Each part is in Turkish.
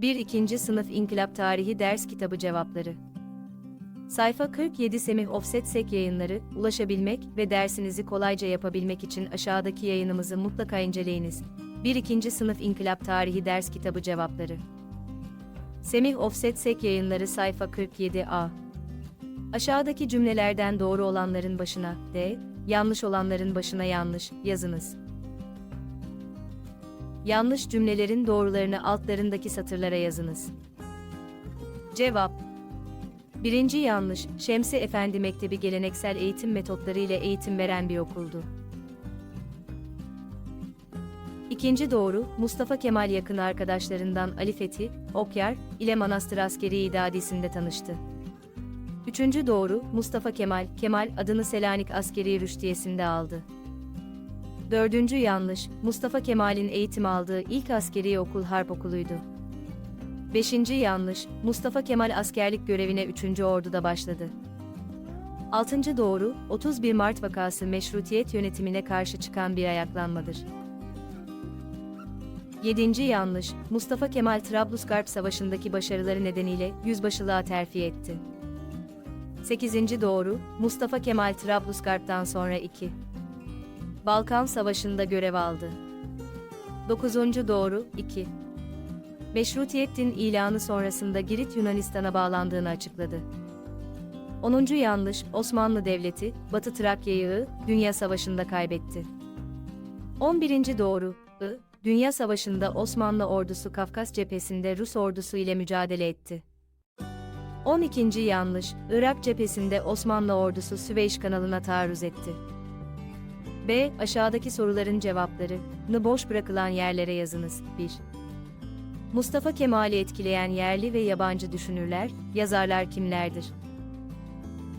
1. 2. Sınıf İnkılap Tarihi Ders Kitabı Cevapları Sayfa 47 Semih Offset Sek yayınları, ulaşabilmek ve dersinizi kolayca yapabilmek için aşağıdaki yayınımızı mutlaka inceleyiniz. 1. 2. Sınıf İnkılap Tarihi Ders Kitabı Cevapları Semih Offset Sek yayınları sayfa 47a Aşağıdaki cümlelerden doğru olanların başına D, yanlış olanların başına yanlış yazınız. Yanlış cümlelerin doğrularını altlarındaki satırlara yazınız. Cevap Birinci yanlış, Şemsi Efendi Mektebi geleneksel eğitim metotları ile eğitim veren bir okuldu. İkinci doğru, Mustafa Kemal yakın arkadaşlarından Ali Fethi, Okyar ile Manastır Askeri İdadisi'nde tanıştı. Üçüncü doğru, Mustafa Kemal, Kemal adını Selanik Askeri Rüştiyesi'nde aldı. Dördüncü yanlış, Mustafa Kemal'in eğitim aldığı ilk askeri okul Harp Okulu'ydu. Beşinci yanlış, Mustafa Kemal askerlik görevine 3. Ordu'da başladı. Altıncı doğru, 31 Mart vakası meşrutiyet yönetimine karşı çıkan bir ayaklanmadır. Yedinci yanlış, Mustafa Kemal Trablusgarp Savaşı'ndaki başarıları nedeniyle yüzbaşılığa terfi etti. 8. doğru, Mustafa Kemal Trablusgarp'tan sonra 2. Balkan Savaşı'nda görev aldı. 9. doğru, 2. Meşrutiyetin ilanı sonrasında Girit Yunanistan'a bağlandığını açıkladı. 10. yanlış, Osmanlı Devleti, Batı Trakya'yı Dünya Savaşı'nda kaybetti. 11. doğru, I, Dünya Savaşı'nda Osmanlı ordusu Kafkas cephesinde Rus ordusu ile mücadele etti. 12. yanlış, Irak cephesinde Osmanlı ordusu Süveyş kanalına taarruz etti. B. Aşağıdaki soruların cevapları, nı boş bırakılan yerlere yazınız. 1. Mustafa Kemal'i etkileyen yerli ve yabancı düşünürler, yazarlar kimlerdir?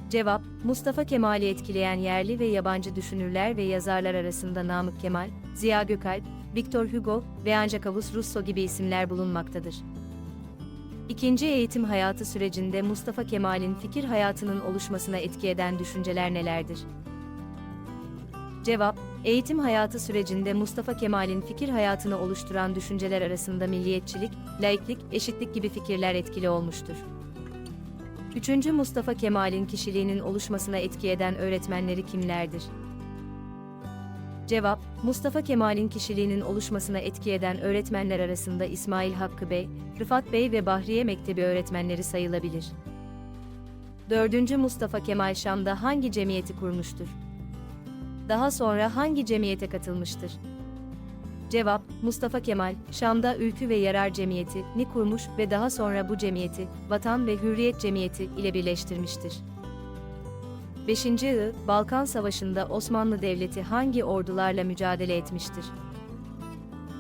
Cevap, Mustafa Kemal'i etkileyen yerli ve yabancı düşünürler ve yazarlar arasında Namık Kemal, Ziya Gökalp, Victor Hugo ve Jean-Jacques Rousseau gibi isimler bulunmaktadır. İkinci eğitim hayatı sürecinde Mustafa Kemal'in fikir hayatının oluşmasına etki eden düşünceler nelerdir? Cevap, eğitim hayatı sürecinde Mustafa Kemal'in fikir hayatını oluşturan düşünceler arasında milliyetçilik, laiklik, eşitlik gibi fikirler etkili olmuştur. Üçüncü Mustafa Kemal'in kişiliğinin oluşmasına etki eden öğretmenleri kimlerdir? Cevap, Mustafa Kemal'in kişiliğinin oluşmasına etki eden öğretmenler arasında İsmail Hakkı Bey, Rıfat Bey ve Bahriye Mektebi öğretmenleri sayılabilir. Dördüncü Mustafa Kemal Şam'da hangi cemiyeti kurmuştur? Daha sonra hangi cemiyete katılmıştır? Cevap, Mustafa Kemal, Şam'da Ülkü ve Yarar Cemiyeti ni kurmuş ve daha sonra bu cemiyeti, Vatan ve Hürriyet Cemiyeti ile birleştirmiştir. 5. I, Balkan Savaşı'nda Osmanlı Devleti hangi ordularla mücadele etmiştir?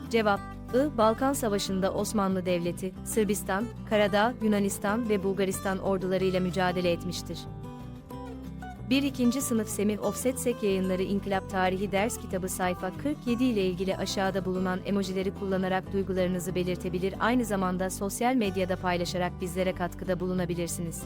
Cevap, I, Balkan Savaşı'nda Osmanlı Devleti, Sırbistan, Karadağ, Yunanistan ve Bulgaristan ordularıyla mücadele etmiştir. 1. 2. Sınıf Semih Offset Sek Yayınları İnkılap Tarihi Ders Kitabı sayfa 47 ile ilgili aşağıda bulunan emojileri kullanarak duygularınızı belirtebilir aynı zamanda sosyal medyada paylaşarak bizlere katkıda bulunabilirsiniz.